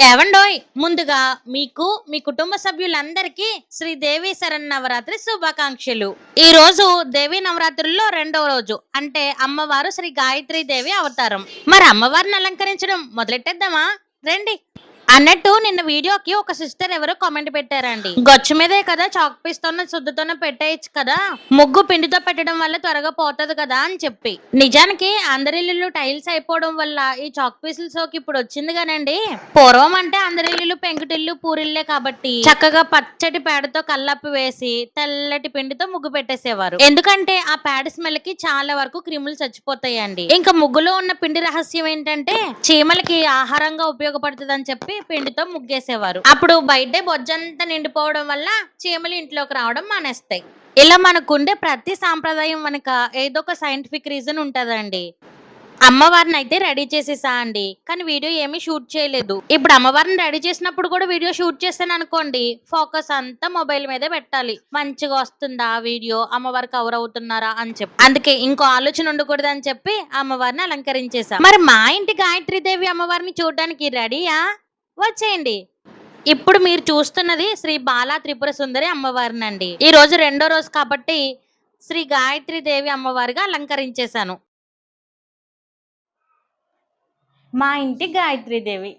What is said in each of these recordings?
ఏవండోయ్? ముందుగా మీకు మీ కుటుంబ సభ్యులందరికీ శ్రీ దేవి శరన్నవరాత్రి శుభాకాంక్షలు. ఈ రోజు దేవి నవరాత్రుల్లో రెండవ రోజు. అంటే అమ్మవారు శ్రీ గాయత్రి దేవి అవతారం. మరి అమ్మవారిని అలంకరించడం మొదలెట్టేద్దామా? రండి. అన్నట్టు నిన్న వీడియోకి ఒక సిస్టర్ ఎవరో కామెంట్ పెట్టారండి. గొచ్చు మీదే కదా చాక్ పీస్ తోనే శుద్ధతోనే పెట్టేయచ్చు కదా. ముగ్గు పిండితో పెట్టడం వల్ల త్వరగా పోతుంది కదా అని చెప్పి. నిజానికి అందరిల్లు టైల్స్ అయిపోవడం వల్ల ఈ చాక్ పీసుల సోకి ఇప్పుడు వచ్చింది కానండి. పూర్వం అంటే అందరిల్లు పెంకుటిల్లు పూరిల్లే కాబట్టి చక్కగా పచ్చటి పేడతో కల్లప్పి వేసి తెల్లటి పిండితో ముగ్గు పెట్టేసేవారు. ఎందుకంటే ఆ పేడ స్మెల్కి చాలా వరకు క్రిములు చచ్చిపోతాయండి. ఇంకా ముగ్గులో ఉన్న పిండి రహస్యం ఏంటంటే చీమలకి ఆహారంగా ఉపయోగపడుతుంది అని చెప్పి పిండితో ముగ్గేసేవారు. అప్పుడు బయటే బొజ్జంతా నిండిపోవడం వల్ల చీమలు ఇంట్లోకి రావడం మానేస్తాయి. ఇలా మనకుండే ప్రతి సాంప్రదాయం వెనుక ఏదో ఒక సైంటిఫిక్ రీజన్ ఉంటదండి. అమ్మవారిని అయితే రెడీ చేసేసా అండి. కానీ వీడియో ఏమీ షూట్ చేయలేదు. ఇప్పుడు అమ్మవారిని రెడీ చేసినప్పుడు కూడా వీడియో షూట్ చేస్తాను అనుకోండి. ఫోకస్ అంతా మొబైల్ మీదే పెట్టాలి. మంచిగా వస్తుందా వీడియో? అమ్మవారు కవర్ అవుతున్నారా అని చెప్పి. అందుకే ఇంకో ఆలోచన ఉండకూడదు అని చెప్పి అమ్మవారిని అలంకరించేసా. మరి మా ఇంటి గాయత్రి దేవి అమ్మవారిని చూడడానికి రెడీయా? వచ్చేయండి. ఇప్పుడు మీరు చూస్తున్నది శ్రీ బాలా త్రిపుర సుందరి అమ్మవారిని అండి ఈ రోజు రెండో రోజు కాబట్టి శ్రీ గాయత్రి దేవి అమ్మవారిగా అలంకరించేశాను. మా ఇంటి గాయత్రి దేవి.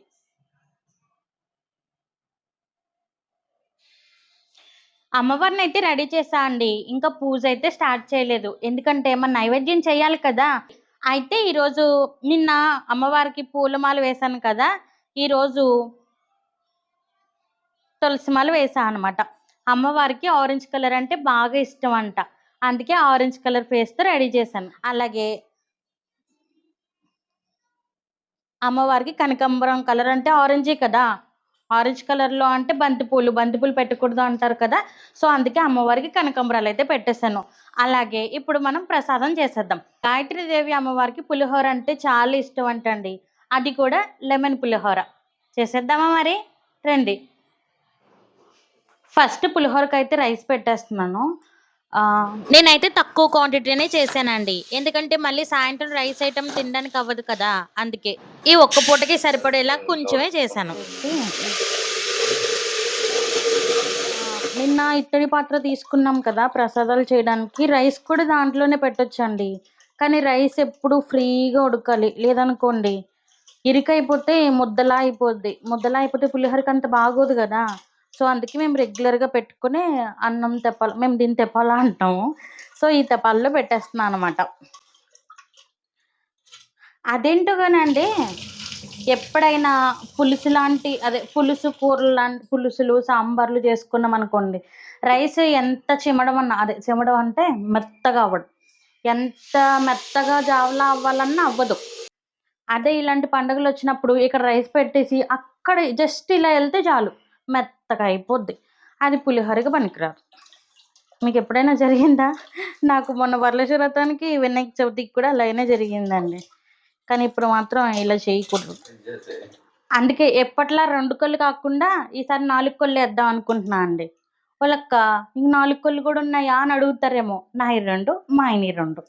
అమ్మవారిని అయితే రెడీ చేసా అండి. ఇంకా పూజ అయితే స్టార్ట్ చేయలేదు. ఎందుకంటే మన నైవేద్యం చేయాలి కదా. అయితే ఈరోజు నిన్న అమ్మవారికి పూలమాల వేశాను కదా. ఈరోజు తులసిమలు వేసాను అనమాట అమ్మవారికి ఆరెంజ్ కలర్ అంటే బాగా ఇష్టం అంట. అందుకే ఆరెంజ్ కలర్ ఫేస్తో రెడీ చేశాను. అలాగే అమ్మవారికి కనకాంబరం కలర్ అంటే ఆరెంజే కదా. ఆరెంజ్ కలర్లో అంటే బంతిపూలు బంతిపూలు పెట్టకూడదు అంటారు కదా. సో అందుకే అమ్మవారికి కనకాంబరాలు అయితే పెట్టేశాను. అలాగే ఇప్పుడు మనం ప్రసాదం చేసేద్దాం. గాయత్రీదేవి అమ్మవారికి పులిహోర అంటే చాలా ఇష్టం అంటండి. అది కూడా లెమన్ పులిహోర. చేసేద్దామా మరి? రండి. ఫస్ట్ పులిహోరకి అయితే రైస్ పెట్టేస్తున్నాను. నేనైతే తక్కువ క్వాంటిటీనే చేశానండి. ఎందుకంటే మళ్ళీ సాయంత్రం రైస్ ఐటమ్ తినడానికి అవ్వదు కదా అందుకే. ఈ ఒక్క పూటకి సరిపడేలా కొంచెమే చేశాను. నిన్న ఇత్తడి పాత్ర తీసుకున్నాం కదా ప్రసాదాలు చేయడానికి. రైస్ కూడా దాంట్లోనే పెట్టొచ్చండి. కానీ రైస్ ఎప్పుడు ఫ్రీగా ఉడకాలి లేదనుకోండి. ఇరుకైపోతే ముద్దలా అయిపోద్ది ముద్దలా అయిపోతే పులిహోరకి అంత బాగోదు కదా. సో అందుకే మేము రెగ్యులర్గా పెట్టుకునే అన్నం తెప్పాల మేము దీన్ని తెప్పాలా అంటాము. సో ఈ తెప్పాల్లో పెట్టేస్తున్నాను అనమాట. అదేంటో కానండి ఎప్పుడైనా పులుసు లాంటి అదే పులుసు కూరలు లాంటి పులుసులు సాంబార్లు చేసుకున్నాం అనుకోండి రైస్ ఎంత చిమడం అన్న అదే చిమడం అంటే మెత్తగా అవ్వడం ఎంత మెత్తగా జావలా అవ్వాలన్నా అవ్వదు. అదే ఇలాంటి పండుగలు వచ్చినప్పుడు ఇక్కడ రైస్ పెట్టేసి అక్కడ జస్ట్ ఇలా వెళ్తే చాలు. మెత్తగా అయిపోద్ది. అది పులిహోరకి పనికిరాదు. మీకు ఎప్పుడైనా జరిగిందా? నాకు మొన్న వరలక్ష్మి వ్రతానికి వినాయక చవితికి కూడా అలాగనే జరిగిందండి. కానీ ఇప్పుడు మాత్రం ఇలా చేయకూడదు. అందుకే ఎప్పట్లా రెండు కళ్ళు కాకుండా ఈసారి నాలుగు కళ్ళు వేద్దాం అనుకుంటున్నా అండి. వాళ్ళక్క ఇంక నాలుగు కళ్ళు కూడా ఉన్నాయా అని అడుగుతారేమో. నా ఈ రెండు మా ఆయన రెండు.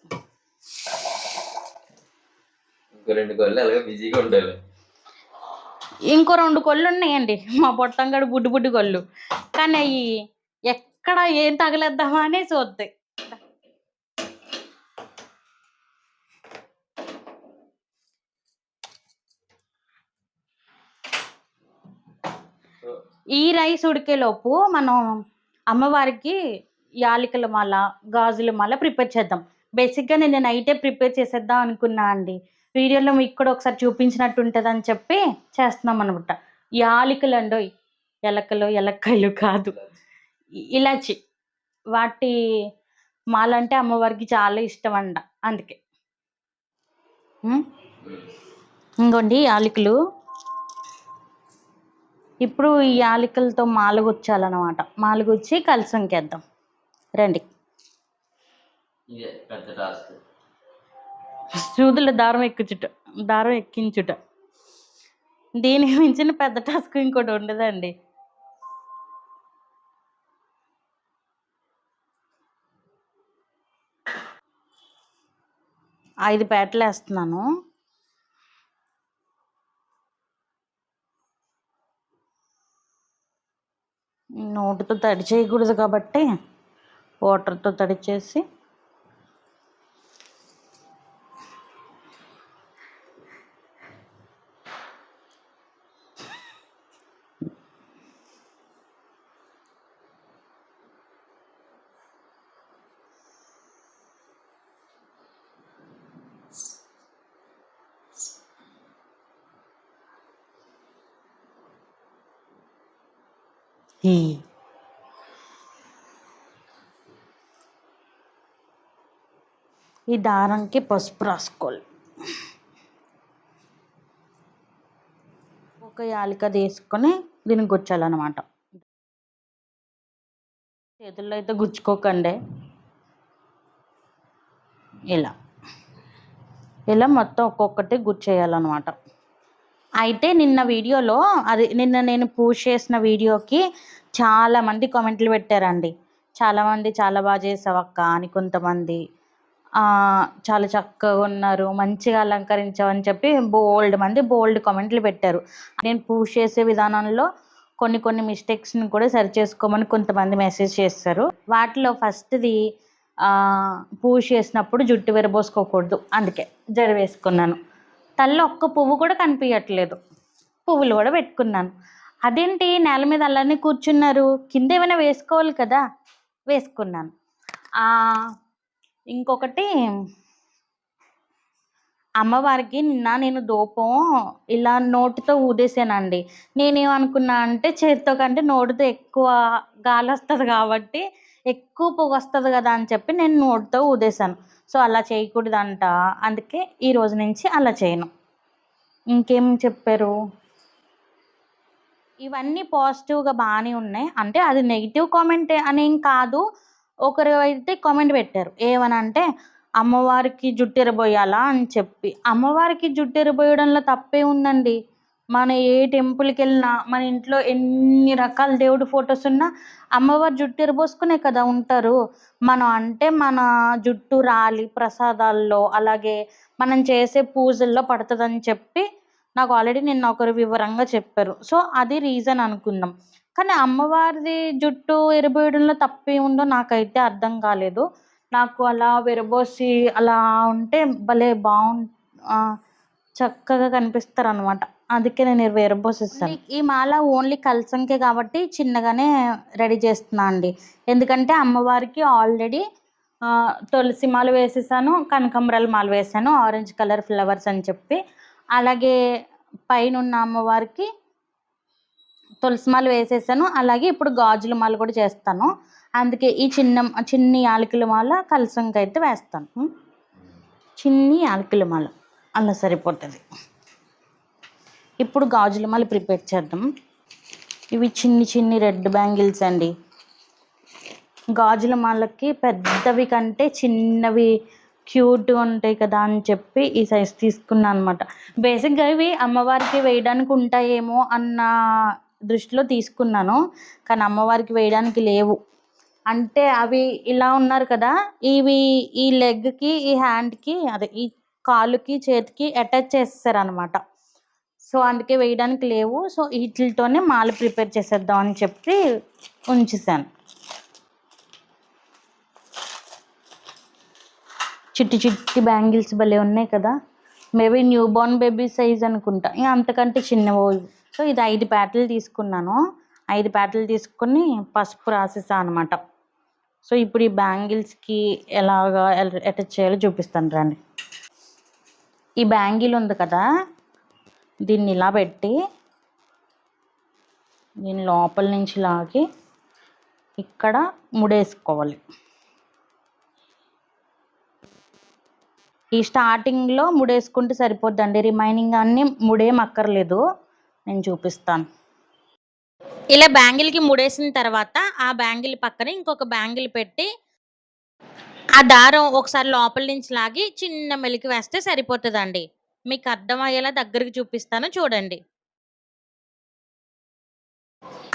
రెండు గొల్లు అలాగే బిజీగా ఉండాలి ఇంకో రెండు కొళ్ళు ఉన్నాయండి. మా పొట్టంగడు బుడ్డి బుడ్డి కొళ్ళు కానీ అవి ఎక్కడ ఏం తగలేద్దామా అనే చూద్దాయి ఈ రైస్ ఉడికేలోపు మనం అమ్మవారికి యాలికల మాల గాజుల మాల ప్రిపేర్ చేద్దాం. బేసిక్గా నేను నైటే ప్రిపేర్ చేసేద్దాం అనుకున్నా అండి. వీడియోలో మీకు కూడా ఒకసారి చూపించినట్టు ఉంటుంది అని చెప్పి చేస్తున్నాం అనమాట యాలికలు అండోయ్ ఎలకలు ఎలక్కలు కాదు. ఇలాచి. వాటి మాలంటే అమ్మవారికి చాలా ఇష్టం అంట అందుకే ఇంకోండి యాలకులు. ఇప్పుడు ఈ యాలకులతో మాలగుచ్చాలన్నమాట. మాలగుచ్చి కలిసంకేద్దాం. రండి. ఇదే పెద్ద టాస్క్. సూదుల దారం ఎక్కించుట దారం ఎక్కించుట. దీనికి మించిన పెద్ద టాస్క్ ఇంకోటి ఉండదండి. ఐదు పేటలు వేస్తున్నాను. నోటితో తడి చేయకూడదు కాబట్టి వాటర్తో తడి చేసి ఈ ఈ దారంకి పసుపు రాసుకోవాలి. ఒక యాలిక తీసుకొని దీన్ని గుచ్చాలన్నమాట. చేతుల్లో అయితే గుచ్చుకోకండి. ఇలా. ఇలా మొత్తం ఒక్కొక్కటి గుచ్చేయాలన్నమాట. అయితే నిన్న వీడియోలో అది నిన్న నేను పూష్ చేసిన వీడియోకి చాలామంది కామెంట్లు పెట్టారండి. చాలామంది చాలా బాగా చేసావు అక్క అని కొంతమంది. చాలా చక్కగా ఉన్నారు మంచిగా అలంకరించావని చెప్పి బోల్డ్ మంది బోల్డ్ కామెంట్లు పెట్టారు. నేను పూజ చేసే విధానంలో కొన్ని కొన్ని మిస్టేక్స్ని కూడా సరి చేసుకోమని కొంతమంది మెసేజ్ చేస్తారు. వాటిలో ఫస్ట్ది పూజ చేసినప్పుడు జుట్టు విరబోసుకోకూడదు. అందుకే జడ వేసుకున్నాను తల్లో ఒక్క పువ్వు కూడా కనిపించట్లేదు. పువ్వులు కూడా పెట్టుకున్నాను. అదేంటి నేల మీద అలానే కూర్చున్నారు? కింద ఏమైనా వేసుకోవాలి కదా? వేసుకున్నాను. ఇంకొకటి అమ్మవారికి నిన్న నేను దూపం ఇలా నోటితో ఊదేసానండి నేనేమనుకున్నా అంటే చేతితో కంటే నోటితో ఎక్కువ గాలి వస్తుంది కాబట్టి ఎక్కువ పొగ వస్తుంది కదా అని చెప్పి నేను నోటితో ఊదేశాను. సో అలా చేయకూడదంట. అందుకే ఈ రోజు నుంచి అలా చేయను. ఇంకేం చెప్పారు? ఇవన్నీ పాజిటివ్గా బాగానే ఉన్నాయి. అంటే అది నెగిటివ్ కామెంట్ అనేం కాదు. ఒకరు అయితే కామెంట్ పెట్టారు. ఏమనంటే అమ్మవారికి జుట్టు ఎరబోయాలా అని చెప్పి. అమ్మవారికి జుట్టు ఎరబోయడంలో తప్పే ఉందండి. మన ఏ టెంపుల్కి వెళ్ళినా మన ఇంట్లో ఎన్ని రకాల దేవుడి ఫొటోస్ ఉన్నా అమ్మవారి జుట్టు ఎరబోసుకునే కదా ఉంటారు. మనం అంటే మన జుట్టు రాలి ప్రసాదాల్లో అలాగే మనం చేసే పూజల్లో పడుతుందని చెప్పి నాకు ఆల్రెడీ నిన్న ఒకరు వివరంగా చెప్పారు. సో అది రీజన్ అనుకుందాం కానీ అమ్మవారిది జుట్టు ఎరబోయడంలో ఉందో నాకైతే అర్థం కాలేదు. నాకు అలా విరబోసి అలా ఉంటే భలే బాగు చక్కగా కనిపిస్తారు అనమాట అందుకే నేను విరబోసిస్తాను ఈ మాల ఓన్లీ కలసంకే కాబట్టి చిన్నగానే రెడీ చేస్తున్నా అండి. ఎందుకంటే అమ్మవారికి ఆల్రెడీ తులసి మాల వేసేసాను కనకంబరాల మాల వేసాను ఆరెంజ్ కలర్ ఫ్లవర్స్ అని చెప్పి. అలాగే పైన ఉన్న అమ్మవారికి తులసి మాల వేసేసాను అలాగే ఇప్పుడు గాజుల మాల కూడా చేస్తాను. అందుకే ఈ చిన్న చిన్ని యాలకుల మాల కలసంకి అయితే వేస్తాను చిన్ని యాలకుల మాల అలా సరిపోతుంది. ఇప్పుడు గాజుల మాల ప్రిపేర్ చేద్దాం. ఇవి చిన్ని చిన్ని రెడ్ బ్యాంగిల్స్ అండి. గాజుల మాలకి పెద్దవి కంటే చిన్నవి క్యూట్గా ఉంటాయి కదా అని చెప్పి ఈ సైజ్ తీసుకున్నాను అనమాట బేసిక్గా ఇవి అమ్మవారికి వేయడానికి ఉంటాయేమో అన్న దృష్టిలో తీసుకున్నాను. కానీ అమ్మవారికి వేయడానికి లేవు. అంటే అవి ఇలా ఉన్నారు కదా ఇవి ఈ లెగ్కి ఈ హ్యాండ్కి అదే ఈ కాలుకి చేతికి అటాచ్ చేస్తారు అనమాట సో అందుకే వేయడానికి లేవు. సో వీటితోనే మాల ప్రిపేర్ చేసేద్దాం అని చెప్పి ఉంచేసాను చిట్టి చిట్టి బ్యాంగిల్స్ భలే ఉన్నాయి కదా. Maybe new born baby size అనుకుంటా. ఇంకా అంతకంటే చిన్నవో సో ఇది ఐదు ప్యాటలు తీసుకున్నాను. ఐదు ప్యాటలు తీసుకుని పసుపు రాసేసాను అనమాట సో ఇప్పుడు ఈ బ్యాంగిల్స్కి ఎలాగా అటాచ్ చేయాలో చూపిస్తాను రండి. ఈ బ్యాంగిల్ ఉంది కదా. దీన్ని ఇలా పెట్టి దీని లోపల నుంచి లాగి ఇక్కడ ముడేసుకోవాలి. ఈ స్టార్టింగ్లో ముడేసుకుంటే సరిపోద్దండి. రిమైనింగ్ అన్నీ ముడేం అక్కర్లేదు నేను చూపిస్తాను. ఇలా బ్యాంగిల్కి ముడేసిన తర్వాత ఆ బ్యాంగిల్ పక్కన ఇంకొక బ్యాంగిల్ పెట్టి ఆ దారం ఒకసారి లోపల నుంచి లాగి చిన్న మెలికి వేస్తే సరిపోతుందండి. మీకు అర్థమయ్యేలా దగ్గరికి చూపిస్తాను చూడండి.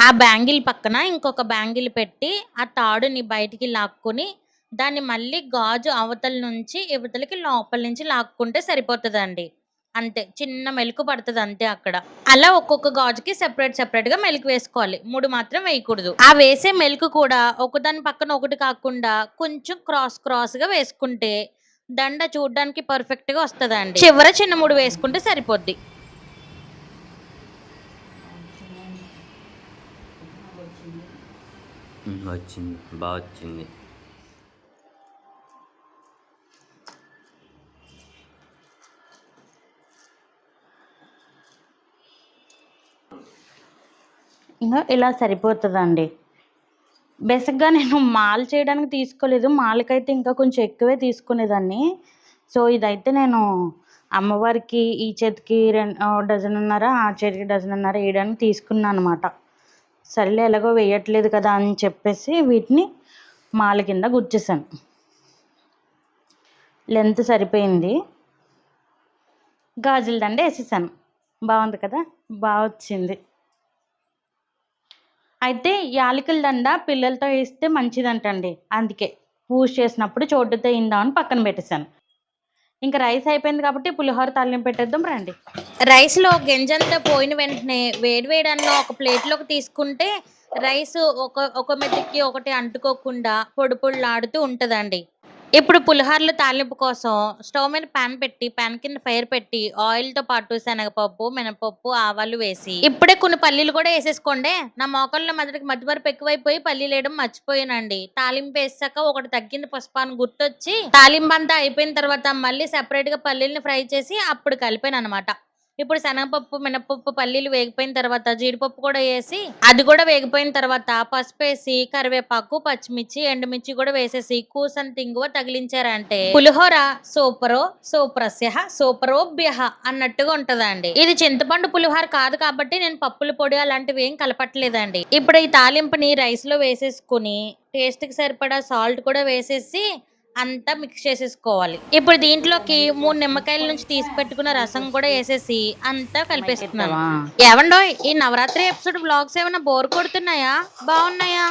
ఆ బ్యాంగిల్ పక్కన ఇంకొక బ్యాంగిల్ పెట్టి ఆ తాడుని బయటికి లాక్కుని దాన్ని మళ్ళీ గాజు అవతల నుంచి ఇవతలకి లోపల నుంచి లాక్కుంటే సరిపోతుందండి. అంతే చిన్న మెలుకు పడుతుంది అంతే అక్కడ. అలా ఒక్కొక్క గాజుకి సెపరేట్ సెపరేట్గా మెలుకు వేసుకోవాలి. మూడు మాత్రం వేయకూడదు. ఆ వేసే మెలుకు కూడా ఒకదాని పక్కన ఒకటి కాకుండా కొంచెం క్రాస్ క్రాస్గా వేసుకుంటే దండ చూడడానికి పర్ఫెక్ట్గా వస్తుందండి. చివర చిన్న మూడు వేసుకుంటే సరిపోద్ది. వచ్చింది బాగా వచ్చింది. ఇంకా ఇలా సరిపోతుందండి. బేసిక్గా నేను మాల్ చేయడానికి తీసుకోలేదు. మాలకైతే ఇంకా కొంచెం ఎక్కువే తీసుకునేదాన్ని. సో ఇదైతే నేను అమ్మవారికి ఈ చేతికి రెండు డజనున్నర ఆ చేతికి డజనున్నర వేయడానికి తీసుకున్నాను అనమాట సర్లే ఎలాగో వేయట్లేదు కదా అని చెప్పేసి వీటిని మాల కింద గుచ్చేసాను. లెంత్ సరిపోయింది. గాజుల దండ వేసేసాను. బాగుంది కదా? బాగా వచ్చింది. అయితే యాలకుల దండ పిల్లలతో వేస్తే మంచిదంటండి. అందుకే పూజ చేసినప్పుడు చోటుతో ఇందామని పక్కన పెట్టేశాను. ఇంకా రైస్ అయిపోయింది కాబట్టి పులిహోర తాలింపు పెట్టేద్దాం రండి. రైస్లో గింజంతా పోయిన వెంటనే వేడి వేడి ఒక ప్లేట్లోకి తీసుకుంటే రైస్ ఒక ఒక మెతుక్కి ఒకటి అంటుకోకుండా పొడి పొడిలాడుతూ ఉంటుందండి. ఇప్పుడు పులిహార్ల తాలింపు కోసం స్టవ్ మీద పాన్ పెట్టి పాన్ కింద ఫైర్ పెట్టి ఆయిల్తో పాటు శనగపప్పు మినపప్పు ఆవాలు వేసి. ఇప్పుడే కొన్ని పల్లీలు కూడా వేసేసుకోండి. నా మోకల్లో మొదటికి మధ్యవరపు ఎక్కువైపోయి పల్లీలు వేయడం మర్చిపోయానండి. తాలింపు వేసాక ఒకటి తగ్గింది పసుపు గుర్తొచ్చి తాలింపు అంతా అయిపోయిన తర్వాత మళ్ళీ సెపరేట్గా పల్లీల్ని ఫ్రై చేసి అప్పుడు కలిపాను అనమాట ఇప్పుడు శనగపప్పు మినపప్పు పల్లీలు వేగిపోయిన తర్వాత జీడిపప్పు కూడా వేసి అది కూడా వేగిపోయిన తర్వాత పసుపు వేసి కరివేపాకు పచ్చిమిర్చి ఎండుమిర్చి కూడా వేసేసి కూసన్ తింగువ తగిలించారంటే పులిహోర సూపరో సూప్రస్య సూపరోభ్య అన్నట్టుగా ఉంటదండి. ఇది చింతపండు పులిహోర కాదు కాబట్టి నేను పప్పుల పొడి అలాంటివి ఏం కలపట్లేదండి. ఇప్పుడు ఈ తాలింపుని రైస్లో వేసేసుకుని టేస్ట్కి సరిపడా సాల్ట్ కూడా వేసేసి అంతా మిక్స్ చేసేసుకోవాలి. ఇప్పుడు దీంట్లోకి మూడు నిమ్మకాయల నుంచి తీసి పెట్టుకున్న రసం కూడా వేసేసి అంతా కలిపేస్తున్నాను. ఏవండో ఈ నవరాత్రి ఎపిసోడ్ బ్లాగ్స్ ఏమైనా బోర్ కొడుతున్నాయా? బాగున్నాయా?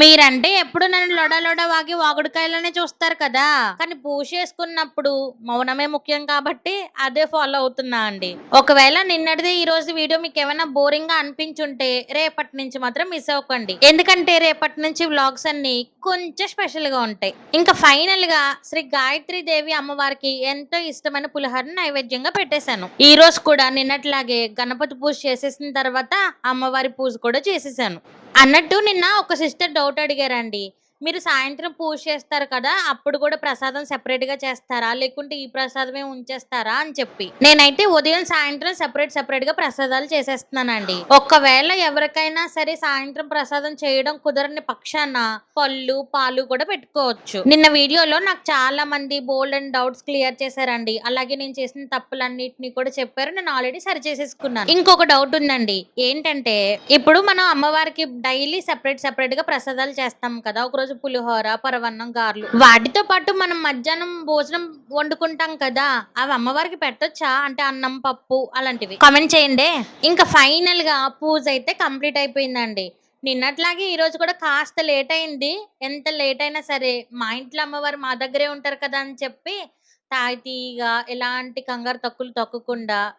మీరంటే ఎప్పుడు నన్ను లొడ లొడ వాగి వాగుడుకాయలనే చూస్తారు కదా. కానీ పూజ చేసుకున్నప్పుడు మౌనమే ముఖ్యం కాబట్టి అదే ఫాలో అవుతున్నా అండి. ఒకవేళ నిన్నటిది ఈ రోజు వీడియో మీకు ఏమైనా బోరింగ్గా అనిపించుంటే రేపటి నుంచి మాత్రం మిస్ అవ్వకండి. ఎందుకంటే రేపటి నుంచి వ్లాగ్స్ అన్ని కొంచెం స్పెషల్గా ఉంటాయి. ఇంకా ఫైనల్గా శ్రీ గాయత్రి దేవి అమ్మవారికి ఎంతో ఇష్టమైన పులిహోరని నైవేద్యంగా పెట్టేశాను. ఈ రోజు కూడా నిన్నట్లాగే గణపతి పూజ చేసేసిన తర్వాత అమ్మవారి పూజ కూడా చేసేసాను అన్నట్టు నిన్న ఒక సిస్టర్ డౌట్ అడిగారండి. మీరు సాయంత్రం పూజ చేస్తారు కదా అప్పుడు కూడా ప్రసాదం సెపరేట్గా చేస్తారా? లేకుంటే ఈ ప్రసాదమే ఉంచేస్తారా? అని చెప్పి. నేనైతే ఉదయం సాయంత్రం సెపరేట్ సెపరేట్గా ప్రసాదాలు చేసేస్తున్నానండి. ఒకవేళ ఎవరికైనా సరే సాయంత్రం ప్రసాదం చేయడం కుదరని పక్షాన పళ్ళు పాలు కూడా పెట్టుకోవచ్చు. నిన్న వీడియోలో నాకు చాలా మంది బోల్డ్ అండ్ డౌట్స్ క్లియర్ చేశారండి. అలాగే నేను చేసిన తప్పులన్నిటిని కూడా చెప్పారు. నేను ఆల్రెడీ సరి చేసేసుకున్నాను ఇంకొక డౌట్ ఉందండి. ఏంటంటే ఇప్పుడు మనం అమ్మవారికి డైలీ సెపరేట్ సెపరేట్గా ప్రసాదాలు చేస్తాం కదా ఒకరోజు పులిహోర పరవన్నం గారెలు. వాటితో పాటు మనం మధ్యాహ్నం భోజనం వండుకుంటాం కదా అవి అమ్మవారికి పెట్టొచ్చా? అంటే అన్నం పప్పు అలాంటివి. కామెంట్ చేయండి. ఇంకా ఫైనల్గా పూజ అయితే కంప్లీట్ అయిపోయిందండి. నిన్నట్లాగే ఈ రోజు కూడా కాస్త లేట్ అయింది. ఎంత లేట్ అయినా సరే మా ఇంట్లో అమ్మవారు మా దగ్గరే ఉంటారు కదా అని చెప్పి తాయితీగా ఎలాంటి కంగారు తక్కులు తొక్కకుండా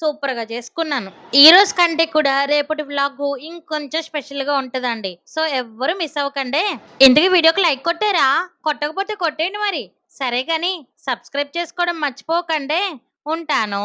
సూపర్గా చేసుకున్నాను. ఈ రోజు కంటే కూడా రేపటి వ్లాగ్ ఇంకొంచెం స్పెషల్గా ఉంటుందండి. సో ఎవ్వరు మిస్ అవ్వకండి. ఇంటికి వీడియోకి లైక్ కొట్టారా? కొట్టకపోతే కొట్టేయండి మరి. సరే కానీ సబ్స్క్రైబ్ చేసుకోవడం మర్చిపోకండి. ఉంటాను.